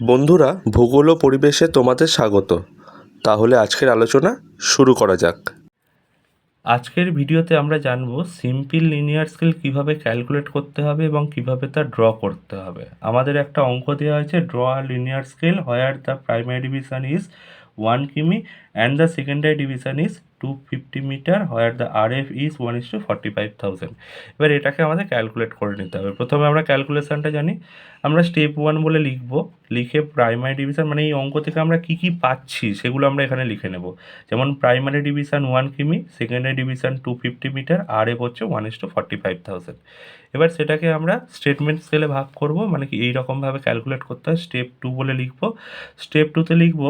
বন্ধুরা, ভূগোল ও পরিবেশে তোমাদের স্বাগত। তাহলে আজকের আলোচনা শুরু করা যাক। আজকের ভিডিওতে আমরা জানব সিম্পল লিনিয়ার স্কেল কীভাবে ক্যালকুলেট করতে হবে এবং কীভাবে তা ড্র করতে হবে। আমাদের একটা অঙ্ক দেওয়া হয়েছে, draw a linear scale where the primary division is one km and the secondary division is two fifty metre, where the R F is one is to forty five thousand. এবার এটাকে আমাদের ক্যালকুলেট করে নিতে হবে। প্রথমে আমরা ক্যালকুলেশনটা জানি। আমরা স্টেপ ওয়ান বলে লিখব, লিখে প্রাইমারি ডিভিশন মানে এই অঙ্ক থেকে আমরা কী কী পাচ্ছি সেগুলো আমরা এখানে লিখে নেব। যেমন primary division one km secondary division two fifty metre, R F হচ্ছে one is to forty five thousand এবার সেটাকে আমরা স্টেটমেন্ট স্কেলে ভাগ করব মানে কি এইরকমভাবে ক্যালকুলেট করতে হয়। স্টেপ টু বলে লিখব স্টেপ টুতে লিখব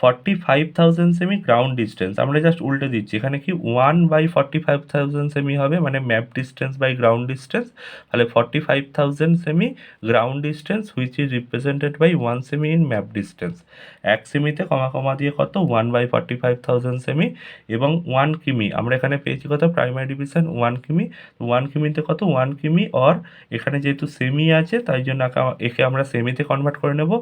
forty five thousand cm ground distance আমরা জাস্ট উল্টে দিচ্ছি, এখানে কি one by forty five thousand cm হবে মানে map distance by ground distance তাহলে forty five thousand cm ground distance which is represented by one cm in map distance এক সেমিতে কমা কমা দিয়ে কত? One by forty five thousand cm এবং ওয়ান কিমি। আমরা এখানে পেয়েছি কত? Primary division one km. One কিমিতে কত? ওয়ান কিমি অর এখানে যেহেতু সেমি আছে, তাই জন্য একে আমরা সেমিতে কনভার্ট করে নেব।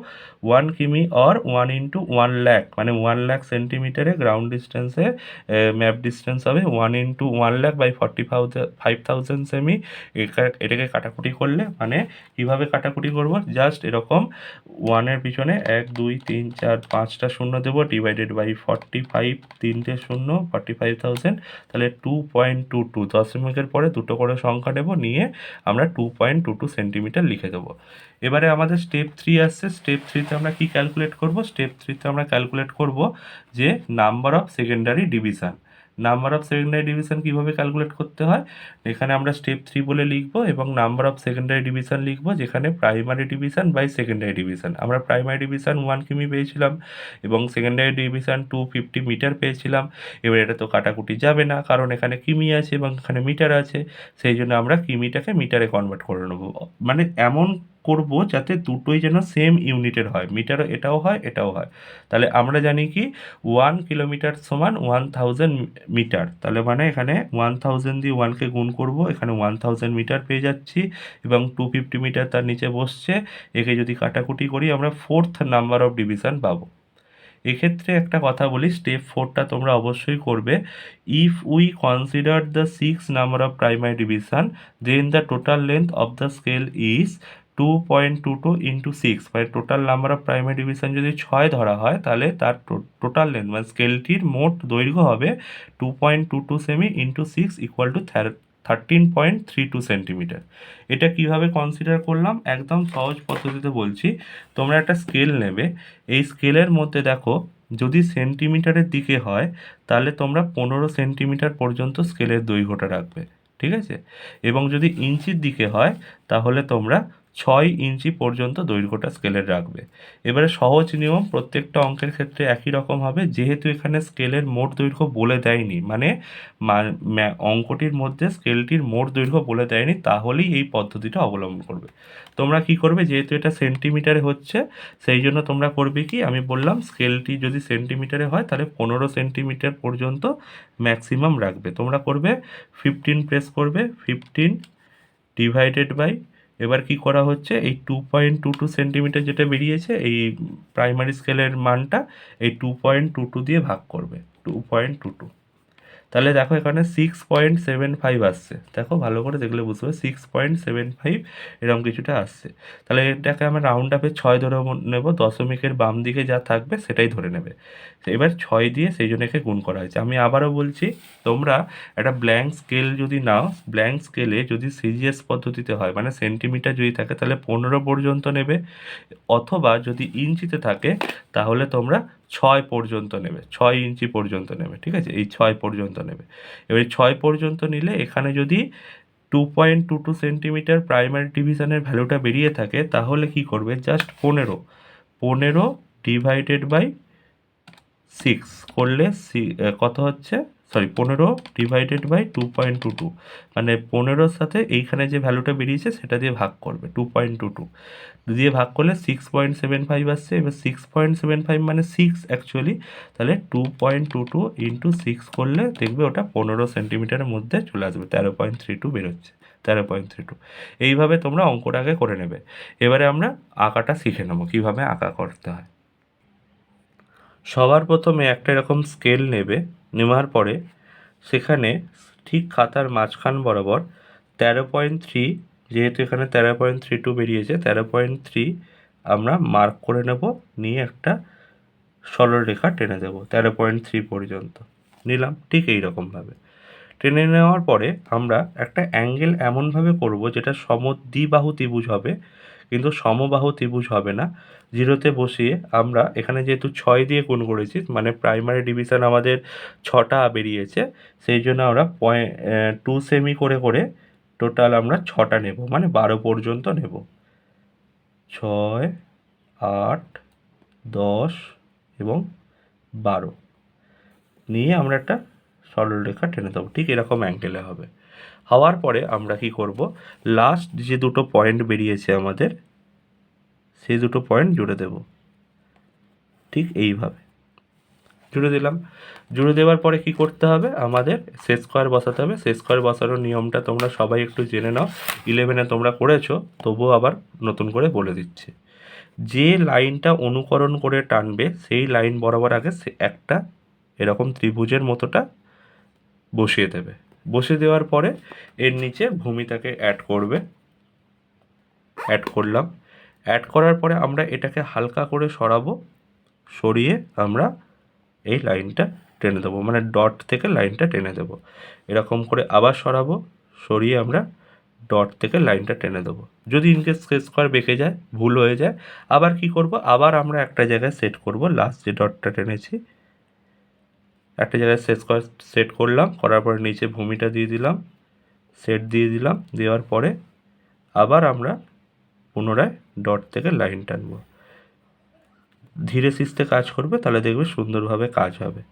One km or one into one lakh মানে ওয়ান ল্যাক সেন্টিমিটারে গ্রাউন্ড ডিস্টেন্সে ম্যাপ ডিস্টেন্স হবে। One into one lakh by forty five thousand cm এটাকে কাটাকুটি করলে মানে কীভাবে কাটাকুটি করব জাস্ট এরকম ওয়ানের পিছনে এক, দুই, তিন, চার, পাঁচটা শূন্য দেবো ডিভাইডেড বাই ফর্টি ফাইভ তিনটে শূন্য ফর্টি ফাইভ থাউজেন্ড তাহলে টু পয়েন্ট টু টু দশমিকের পরে দুটো করে সংখ্যা নেব, নিয়ে আমরা two point two two centimetre লিখে দেবো। এবারে আমাদের স্টেপ থ্রি আসছে স্টেপ থ্রিতে আমরা কি ক্যালকুলেট করব? স্টেপ থ্রিতে আমরা ক্যালকুলেট করব যে number of secondary division number of secondary division কীভাবে ক্যালকুলেট করতে হয়? এখানে আমরা স্টেপ থ্রি বলে লিখব এবং নাম্বার অফ সেকেন্ডারি ডিভিশন লিখব, যেখানে primary division by secondary division. আমরা প্রাইমারি ডিভিশন ওয়ান কিমি পেয়েছিলাম এবং secondary division two fifty metre পেয়েছিলাম। এবার এটা তো কাটাকুটি যাবে না, কারণ এখানে কিমি আছে এবং এখানে মিটার আছে। সেই জন্য আমরা কিমিটাকে মিটারে কনভার্ট করে নেব। মানে এমন করব যাতে দুটোই যেন সেম ইউনিটের হয়। মিটারও এটাও হয় এটাও হয়। তাহলে আমরা জানি কি ওয়ান কিলোমিটার সমান ওয়ান থাউজেন্ড মিটার তাহলে মানে এখানে ওয়ান থাউজেন্ড দিয়ে ওয়ানকে গুণ করব, এখানে ওয়ান থাউজেন্ড মিটার পেয়ে যাচ্ছি এবং টু ফিফটি মিটার তার নিচে বসছে। একে যদি কাটাকুটি করি, আমরা ফোর্থ নাম্বার অফ ডিভিশন পাবো। এক্ষেত্রে একটা কথা বলি স্টেপ ফোরটা তোমরা অবশ্যই করবে। If we consider the six number of primary division then the total length of the scale is two point two two into six মানে total number of primary division যদি ছয় ধরা হয়, তাহলে তার টোটাল লেন্থ মানে স্কেলটির মোট দৈর্ঘ্য হবে two point two two semi into six equal to thirteen point three two centimetre এটা কীভাবে কনসিডার করলাম? একদম সহজ পদ্ধতিতে বলছি, তোমরা একটা স্কেল নেবে। এই স্কেলের মধ্যে দেখো, যদি সেন্টিমিটারের দিকে হয়, তাহলে তোমরা পনেরো সেন্টিমিটার পর্যন্ত স্কেলের দৈর্ঘ্যটা রাখবে, ঠিক আছে? এবং যদি ইঞ্চির দিকে হয়, তাহলে তোমরা ছয় ইঞ্চি পর্যন্ত দৈর্ঘ্যটা স্কেলের রাখবে। এবারে সহজ নিয়ম, প্রত্যেকটা অঙ্কের ক্ষেত্রে একই রকম হবে। যেহেতু এখানে স্কেলের মোট দৈর্ঘ্য বলে দেয়নি মানে অঙ্কটির মধ্যে স্কেলটির মোট দৈর্ঘ্য বলে দেয়নি, তাহলেই এই পদ্ধতিটা অবলম্বন করবে। তোমরা কি করবে? যেহেতু এটা সেন্টিমিটারে হচ্ছে, সেই জন্য তোমরা করবে কি? আমি বললাম, স্কেলটি যদি সেন্টিমিটারে হয়, তাহলে পনেরো সেন্টিমিটার পর্যন্ত ম্যাক্সিমাম রাখবে। তোমরা করবে ফিফটিন প্রেস করবে ফিফটিন ডিভাইডেড বাই এবার কি করা হচ্ছে? এই two point two two centimetre যেটা বেরিয়েছে, এই প্রাইমারি স্কেলের মানটা এই টু পয়েন্ট টু টু দিয়ে ভাগ করবে টু পয়েন্ট টু টু তাহলে দেখো এখানে সিক্স পয়েন্ট সেভেন ফাইভ আসছে। দেখো ভালো করে দেখলে বুঝতে পারবে সিক্স পয়েন্ট সেভেন ফাইভ এরকম কিছুটা আসছে। তাহলে এটাকে আমরা রাউন্ড আপে ছয় ধরে নেব, দশমিকের বাম দিকে যা থাকবে সেটাই ধরে নেবে। এবার ছয় দিয়ে সেই জন্য একে গুণ করা হয়েছে। আমি আবারও বলছি, তোমরা একটা ব্ল্যাঙ্ক স্কেল যদি নাও ব্ল্যাঙ্ক স্কেলে যদি সিজিএস পদ্ধতিতে হয় মানে সেন্টিমিটার যদি থাকে, তাহলে পনেরো পর্যন্ত নেবে। অথবা যদি ইঞ্চিতে থাকে, তাহলে তোমরা ছয় পর্যন্ত নেবে, ছয় ইঞ্চি পর্যন্ত নেবে, ঠিক আছে? এই ছয় পর্যন্ত নেবে। এবার ছয় পর্যন্ত নিলে এখানে যদি two point two two centimetre primary ডিভিশনের ভ্যালুটা বেরিয়ে থাকে, তাহলে কি করবে? জাস্ট পনেরো। পনেরো ডিভাইডেড বাই সিক্স করলে সি- কত হচ্ছে? সরি পনেরো divided by two point two two মানে পনেরোর সাথে এইখানে যে ভ্যালুটা বেরিয়েছে, সেটা দিয়ে ভাগ করবে টু পয়েন্ট টু টু দিয়ে ভাগ করলে সিক্স পয়েন্ট সেভেন ফাইভ আসছে, এবার সিক্স পয়েন্ট সেভেন ফাইভ মানে সিক্স অ্যাকচুয়ালি তাহলে two point two two into six করলে দেখবে ওটা পনেরো সেন্টিমিটারের মধ্যে চলে আসবে, তেরো পয়েন্ট থ্রি টু বেরোচ্ছে, তেরো পয়েন্ট থ্রি টু এইভাবে তোমরা অঙ্কটাকে করে নেবে। এবারে আমরা আঁকাটা শিখে নেব, কীভাবে আঁকা করতে হয়। সবার প্রথমে একটা এরকম স্কেল নেবে। নেওয়ার পরে সেখানে ঠিক খাতার মাঝখান বরাবর তেরো পয়েন্ট থ্রি, যেহেতু এখানে তেরো পয়েন্ট থ্রি টু বেরিয়েছে, তেরো পয়েন্ট থ্রি আমরা মার্ক করে নেব, নিয়ে একটা সরলরেখা টেনে দেবো, তেরো পয়েন্ট থ্রি পর্যন্ত। নিলাম, ঠিক এই রকমভাবে টেনে নেওয়ার পরে আমরা একটা অ্যাঙ্গেল এমনভাবে করব যেটা সমদ্বিবাহু ত্রিভুজ হবে কিন্তু সমবাহু ত্রিভুজ হবে না। জিরোতে বসিয়ে আমরা এখানে যেহেতু ছয় দিয়ে গুণ করেছি মানে প্রাইমারি ডিভিশন আমাদের ছটা বেরিয়েছে, সেই জন্য আমরা পয়েন্ট টু সেমি করে করে টোটাল আমরা ছটা নেব মানে বারো পর্যন্ত নেব। ছয়, আট, দশ এবং বারো। নিয়ে আমরা একটা সরলরেখা টেনে দেবো, ঠিক এরকম অ্যাঙ্গেলে হবে। হওয়ার পরে আমরা কি করব? লাস্ট যে দুটো পয়েন্ট বেরিয়েছে আমাদের, সেই দুটো পয়েন্ট জুড়ে দেব। ঠিক এইভাবে। জুড়ে দিলাম। জুড়ে দেওয়ার পরে কি করতে হবে? আমাদের সে স্কোয়ার বসাতে হবে। সে স্কোয়ার বসানোর নিয়মটা তোমরা সবাই একটু জেনে নাও। ইলেভেনে তোমরা করেছ, তবুও আবার নতুন করে বলে দিচ্ছি। যে লাইনটা অনুকরণ করে টানবে, সেই লাইন বরাবর আগে সে একটা এরকম ত্রিভুজের মতোটা বসিয়ে দেবে। বসিয়ে দেওয়ার পরে এর নিচে ভূমিটাকে অ্যাড করবে। অ্যাড করলাম। অ্যাড করার পরে আমরা এটাকে হালকা করে সরাবো। সরিয়ে আমরা এই লাইনটা টেনে দেবো। মানে ডট থেকে লাইনটা টেনে দেবো। এরকম করে আবার সরাবো। সরিয়ে আমরা ডট থেকে লাইনটা টেনে দেবো। যদি ইনকেস স্কোয়ার বেঁকে যায়, ভুল হয়ে যায়, আবার কি করব? আবার আমরা একটা জায়গায় সেট করব। লাস্ট যে ডটটা টেনেছি একটা জায়গায় সেট কর সেট করলাম, করার পরে নিচে ভূমিটা দিয়ে দিলাম সেট দিয়ে দিলাম, দেওয়ার পরে আবার আমরা পুনরায় ডট থেকে লাইন টানবো। ধীরে সিস্তে কাজ করবে, তাহলে দেখবে সুন্দরভাবে কাজ হবে।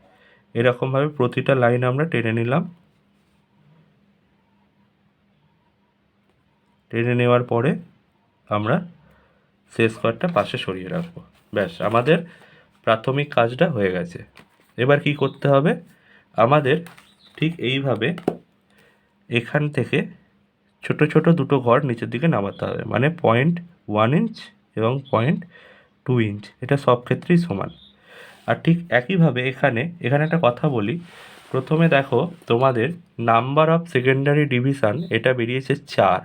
এরকমভাবে প্রতিটা লাইন আমরা টেনে নিলাম। টেনে নেওয়ার পরে আমরা শেষ কার্ডটা পাশে সরিয়ে রাখব। ব্যাস, আমাদের প্রাথমিক কাজটা হয়ে গেছে। এবার কি করতে হবে? আমাদের ঠিক এইভাবে এখান থেকে ছোট ছোট দুটো ঘর নিচের দিকে নামাতে হবে। মানে পয়েন্ট ওয়ান ইঞ্চ এবং পয়েন্ট টু ইঞ্চ এটা সব ক্ষেত্রেই সমান। আর ঠিক একইভাবে এখানে এখানে একটা কথা বলি। প্রথমে দেখো, তোমাদের নাম্বার অফ সেকেন্ডারি ডিভিশন এটা বেরিয়েছে চার।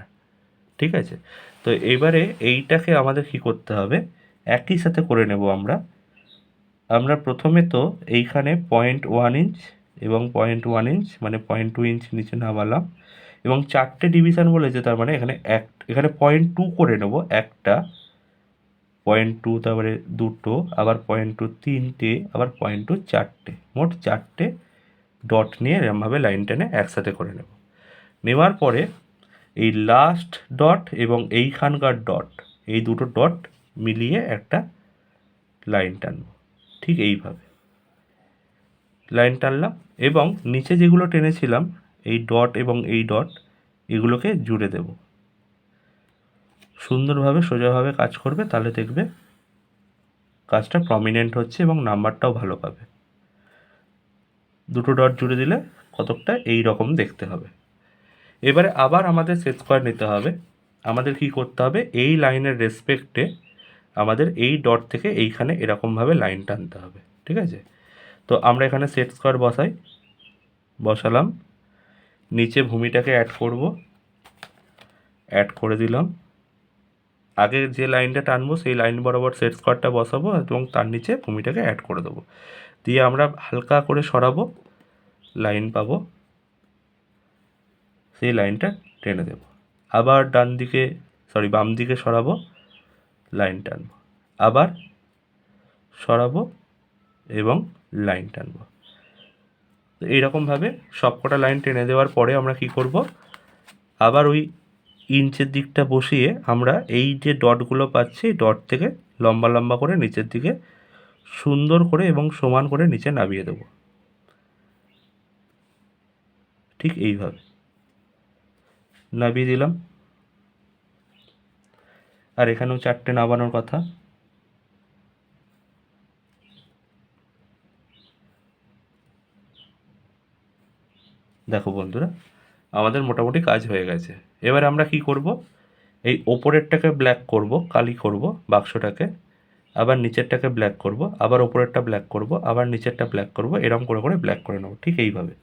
ঠিক আছে? তো এবারে এইটাকে আমাদের কি করতে হবে? একই সাথে করে নেব আমরা। আমরা প্রথমে তো এইখানে পয়েন্ট ওয়ান ইঞ্চ এবং পয়েন্ট ওয়ান ইঞ্চ মানে পয়েন্ট টু ইঞ্চ নিচে নামালাম এবং চারটে ডিভিশন বলেছে তার মানে এখানে এক, এখানে পয়েন্ট টু করে নেব একটা পয়েন্ট টু তারপরে দুটো, আবার পয়েন্ট টু তিনটে, আবার পয়েন্ট টু চারটে, মোট চারটে ডট নিয়ে এরমভাবে লাইন টেনে একসাথে করে নেব। নেওয়ার পরে এই লাস্ট ডট এবং এইখানকার ডট এই দুটো ডট মিলিয়ে একটা লাইন টানব। ঠিক এইভাবে। লাইন টানলাম এবং নিচে যেগুলো টেনেছিলাম, এই ডট এবং এই ডট, এগুলোকে জুড়ে দেব। সুন্দরভাবে, সোজাভাবে কাজ করবে, তাহলে দেখবে কাজটা প্রমিনেন্ট হচ্ছে এবং নাম্বারটাও ভালো পাবে। দুটো ডট জুড়ে দিলে কতকটা এই রকম দেখতে হবে। এবারে আবার আমাদের সেট স্কোয়ার নিতে হবে। আমাদের কি করতে হবে? এই লাইনের রেসপেক্টে আমাদের এই ডট থেকে এইখানে এরকমভাবে লাইন টানতে হবে, ঠিক আছে? তো আমরা এখানে সেট স্কোয়ার বসাই, বসালাম, নিচে ভূমিটাকে অ্যাড করব অ্যাড করে দিলাম। আগে যে লাইনটা টানবো, সেই লাইন বরাবর সেট স্কোয়ারটা বসাবো এবং তার নিচে ভূমিটাকে অ্যাড করে দেবো। দিয়ে আমরা হালকা করে সরাবো, লাইন পাবো, সেই লাইনটা টেনে দেবো। আবার ডান দিকে সরি বাম দিকে সরাবো। লাইন টানবো। আবার সরাবো এবং লাইন টানবো। তো এইরকমভাবে সবকটা লাইন টেনে দেওয়ার পরে আমরা কি করব? আবার ওই ইঞ্চের দিকটা বসিয়ে আমরা এই যে ডটগুলো পাচ্ছি ডট থেকে লম্বা লম্বা করে নিচের দিকে সুন্দর করে এবং সমান করে নিচে নামিয়ে দেবো। ঠিক এইভাবে। নামিয়ে দিলাম। আর এখানেও চারটে নামানোর কথা। দেখো বন্ধুরা, আমাদের মোটামুটি কাজ হয়ে গেছে। এবার আমরা কি করব? এই ওপরেরটাকে ব্ল্যাক করব, কালি করব বাক্সটাকে, আবার নিচেরটাকে ব্ল্যাক করব, আবার ওপরেরটা ব্ল্যাক করব, আবার নিচেরটা ব্ল্যাক করব এরকম করে করে ব্ল্যাক করে নেব, ঠিক এইভাবে।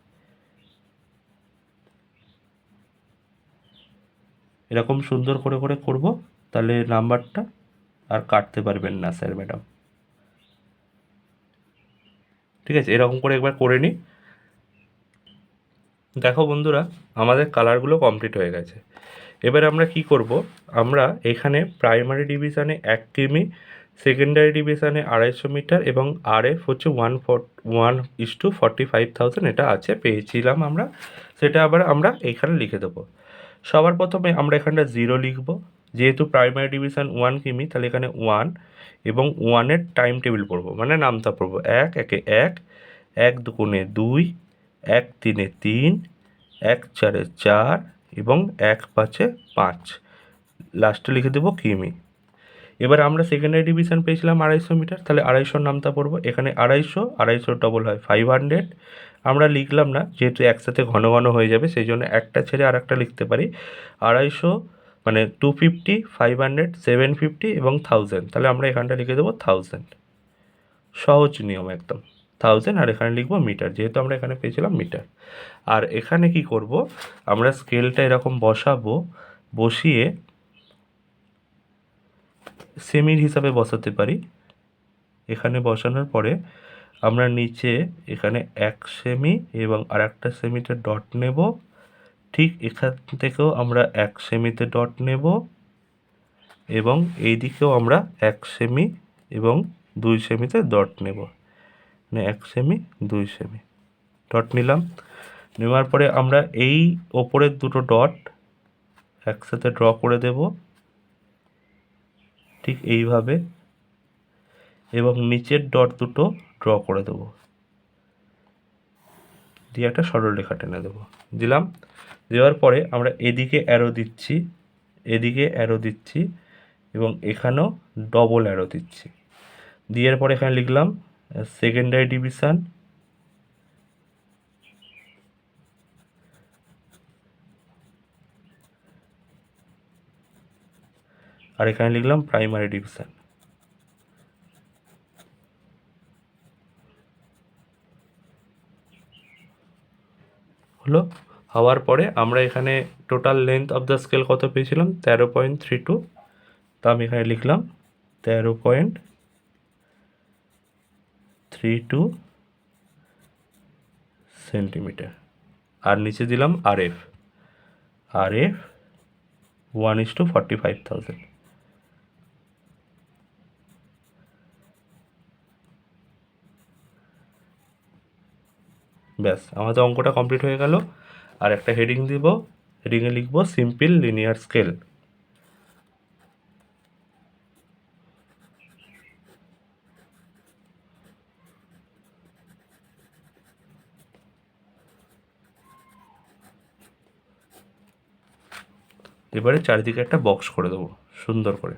এরকম সুন্দর করে করে করব তাহলে নাম্বারটা আর কাটতে পারবেন না, স্যার, ম্যাডাম। ঠিক আছে, এরকম করে একবার করে নিই। দেখো বন্ধুরা, আমাদের কালারগুলো কমপ্লিট হয়ে গেছে। এবার আমরা কি করব? আমরা এখানে প্রাইমারি ডিভিশনে এক কিমি, সেকেন্ডারি ডিভিশনে আড়াইশো মিটার এবং আরএফ হচ্ছে one four, one is to forty five thousand এটা আছে, পেয়েছিলাম আমরা। সেটা আবার আমরা এখানে লিখে দেবো। সবার প্রথমে আমরা এখানটা জিরো লিখব। যেহেতু প্রাইমারি ডিভিশন ওয়ান কিমি, তাহলে এখানে ওয়ান এবং ওয়ানের টাইম টেবিল পড়ব। মানে নামতা পড়ব। এক, একে এক এক দুগুণে দুই, এক তিনে তিন, এক চারে চার এবং এক পাঁচে পাঁচ। লাস্টে লিখে দেবো কিমি। এবার আমরা সেকেন্ডারি ডিভিশন পেয়েছিলাম আড়াইশো মিটার, তাহলে আড়াইশোর নামতা পড়ব। এখানে আড়াইশো আড়াইশো ডবল হয় ফাইভ হান্ড্রেড আমরা লিখলাম না, যেহেতু একসাথে ঘন ঘন হয়ে যাবে, সেই জন্য একটা ছেড়ে আর একটা লিখতে পারি। আড়াইশো মানে two fifty five hundred seven fifty এবং থাউজেন্ড তাহলে আমরা এখানটা লিখে দেবো থাউজেন্ড সহজ নিয়ম একদম। থাউজেন্ড আর এখানে লিখব মিটার যেহেতু আমরা এখানে পেয়েছিলাম মিটার আর এখানে কি করব? আমরা স্কেলটা এরকম বসাবো, বসিয়ে সেমির হিসাবে বসাতে পারি। এখানে বসানোর পরে আমরা নিচে এখানে এক সেমি এবং আর একটা সেমিতে ডট নেব। ঠিক এখান থেকেও আমরা এক সেমিতে ডট নেব এবং এই দিকেও আমরা এক সেমি এবং দুই সেমিতে ডট নেব। মানে এক সেমি, দুই সেমি। ডট নিলাম। নেওয়ার পরে আমরা এই ওপরের দুটো ডট একসাথে ড্র করে দেব। ঠিক এইভাবে এবং নিচের ডট দুটো ড্র করে দেবো। দিয়ে একটা সরল রেখা টেনে দেবো। দিলাম। দেওয়ার পরে আমরা এদিকে অ্যারো দিচ্ছি, এদিকে অ্যারো দিচ্ছি এবং এখানেও ডবল অ্যারো দিচ্ছি। দেওয়ার পরে এখানে লিখলাম সেকেন্ডারি ডিভিশন আর এখানে লিখলাম প্রাইমারি ডিভিশন হলো হওয়ার পরে আমরা এখানে total length of the scale কত পেয়েছিলাম? তেরো পয়েন্ট থ্রি টু তা আমি এখানে লিখলাম, তেরো পয়েন্ট থ্রি টু সেন্টিমিটার আর নিচে দিলাম R F R F one is to forty five thousand ব্যাস, আমাদের অঙ্কটা কমপ্লিট হয়ে গেল। আর একটা হেডিং দিব। হেডিংয়ে লিখব সিম্পল লিনিয়ার স্কেল এবারে চারিদিকে একটা বক্স করে দেবো, সুন্দর করে।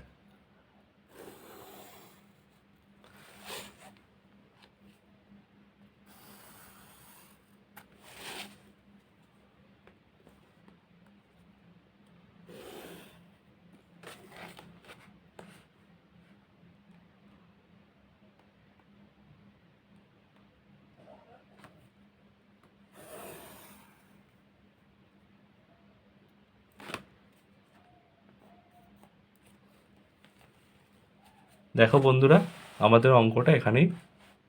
দেখো বন্ধুরা, আমাদের অঙ্কটা এখানেই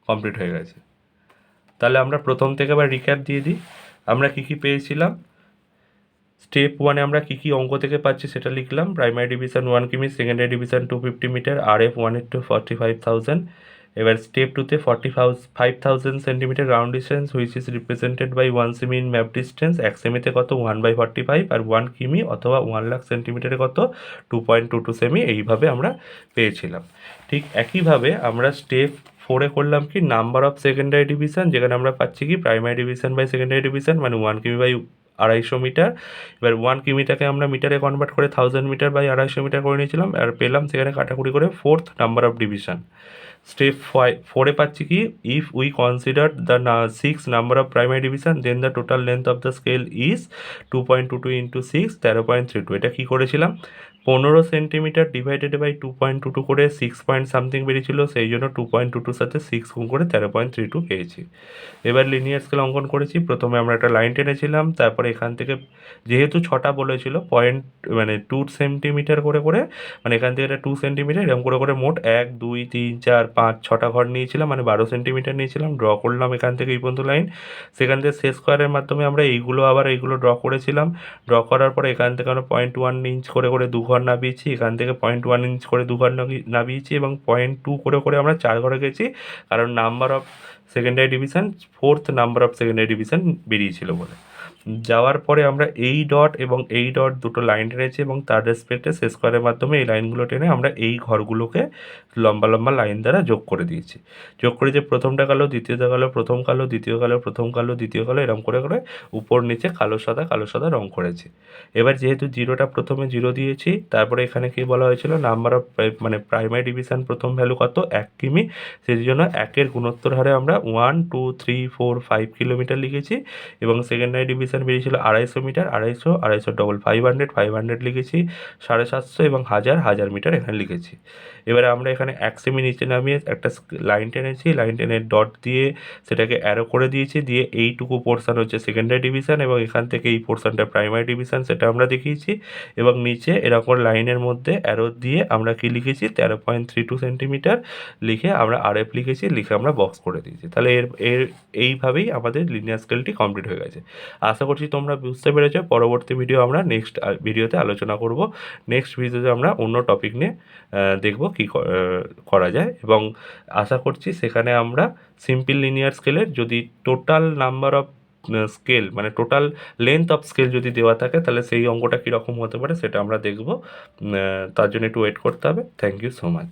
কমপ্লিট হয়ে গেছে। তাহলে আমরা প্রথম থেকে আবার রিক্যাপ দিয়ে দিই। আমরা কী কী পেয়েছিলাম? স্টেপ ওয়ানে আমরা কী কী অঙ্ক থেকে পাচ্ছি সেটা লিখলাম। প্রাইমারি ডিভিশন ওয়ান কিমি secondary division two fifty metre R F one to forty five thousand এবার স্টেপ টুতে forty five thousand centimetre ground distance which is represented by one semi in map distance এক সেমিতে কত? One by forty five আর one কিমি অথবা one lakh সেন্টিমিটারে কত? টু পয়েন্ট টু টু সেমি এইভাবে আমরা পেয়েছিলাম। ঠিক একইভাবে আমরা স্টেপ ফোরে করলাম কি? নাম্বার অফ সেকেন্ডারি ডিভিশন যেখানে আমরা পাচ্ছি কি? Primary division by secondary division মানে ওয়ান কিমি বাই আড়াইশো মিটার। এবার ওয়ান কিমিটাকে আমরা মিটারে কনভার্ট করে থাউজেন্ড মিটার বাই আড়াইশো মিটার করে নিয়েছিলাম। আর পেলাম সেখানে কাটাকুটি করে fourth number of division step five ফোরে পাচ্ছি কি? ইফ উই কনসিডার দ্য না six number of primary division then the total length of the scale is two point two two into six তেরো পয়েন্ট থ্রি টু এটা কী করেছিলাম? পনেরো centimetre divided by two point two two করে six point something বেরিয়েছিল, সেই জন্য two point two টুর সাথে সিক্স গুণ করে তেরো পয়েন্ট থ্রি টু পেয়েছি। এবার লিনিয়ার স্কেল অঙ্কন করেছি, প্রথমে আমরা একটা লাইন টেনেছিলাম, তারপরে এখান থেকে যেহেতু ছটা বলেছিল পয়েন্ট মানে টু সেন্টিমিটার করে করে মানে এখান থেকে এটা টু সেন্টিমিটার, এরকম করে করে মোট এক, দুই, তিন, চার, পাঁচ, ছটা ঘর নিয়েছিলাম মানে বারো সেন্টিমিটার নিয়েছিলাম ড্র করলাম এখান থেকে এই পর্যন্ত লাইন সেখান থেকে শেষ স্কোয়ারের মাধ্যমে আমরা এইগুলো আবার এইগুলো ড্র করেছিলাম। ড্র করার পরে এখান থেকে আমরা পয়েন্ট ওয়ান ইঞ্চ করে করে দু ঘর নামিয়েছি, এখান থেকে পয়েন্ট ওয়ান ইঞ্চ করে দু ঘর নামি- নামিয়েছি এবং পয়েন্ট টু করে করে আমরা চার ঘরে গেছি। কারণ number of secondary division fourth number of secondary division বেরিয়েছিল বলে। যাওয়ার পরে আমরা এই ডট এবং এই ডট দুটো লাইন টেনেছি এবং তার রেসপেক্টে শেষ করার মাধ্যমে এই লাইনগুলো টেনে আমরা এই ঘরগুলোকে লম্বা লম্বা লাইন দ্বারা যোগ করে দিয়েছি। যোগ করে যে প্রথমটা কালো, দ্বিতীয়টা কালো, প্রথম কালো, দ্বিতীয় কালো, প্রথম কালো, দ্বিতীয় কালো এরকম করে করে উপর নিচে কালো, সাদা কালো, সাদা রং করেছি। এবার যেহেতু জিরোটা প্রথমে জিরো দিয়েছি, তারপরে এখানে কি বলা হয়েছিল? নাম্বার অফ মানে প্রাইমারি ডিভিশন প্রথম ভ্যালু কত? এক কিমি। সেই জন্য একের গুণোত্তর হারে আমরা one two three four five kilometre লিখেছি এবং সেকেন্ডারি ডিভিশন বেরিয়েছিল আড়াইশো মিটার, আড়াইশো আড়াইশো double five hundred five hundred লিখেছি, সাড়ে সাতশো এবং হাজার হাজার মিটার এখানে লিখেছি। এবারে আমরা এখানে এক সেমি নিচে নামিয়ে একটা লাইন টেনেছি লাইন টেনে ডট দিয়ে সেটাকে অ্যারো করে দিয়েছি, দিয়ে এইটুকু পোর্শন হচ্ছে সেকেন্ডারি ডিভিশন এবং এখান থেকে এই পোর্শনটা প্রাইমারি ডিভিশন সেটা আমরা দেখিয়েছি এবং নিচে এরকম লাইনের মধ্যে অ্যারো দিয়ে আমরা কি লিখেছি? তেরো পয়েন্ট থ্রি টু সেন্টিমিটার লিখে আমরা আরএফ লিখেছি, লিখে আমরা বক্স করে দিয়েছি। তাহলে এর এর, এইভাবেই আমাদের লিনিয়ার স্কেলটি কমপ্লিট হয়ে গেছে। আশা করছি তোমরা বুঝতে পেরেছ। পরবর্তী ভিডিও আমরা নেক্সট ভিডিওতে আলোচনা করব। নেক্সট ভিডিওতে আমরা অন্য টপিক নিয়ে দেখব কী করা যায়। এবং আশা করছি সেখানে আমরা সিম্পল লিনিয়ার স্কেলের যদি টোটাল নাম্বার অফ স্কেল মানে টোটাল লেন্থ অফ স্কেল যদি দেওয়া থাকে, তাহলে সেই অঙ্কটা কীরকম হতে পারে সেটা আমরা দেখব। তার জন্য একটু ওয়েট করতে হবে। Thank you so much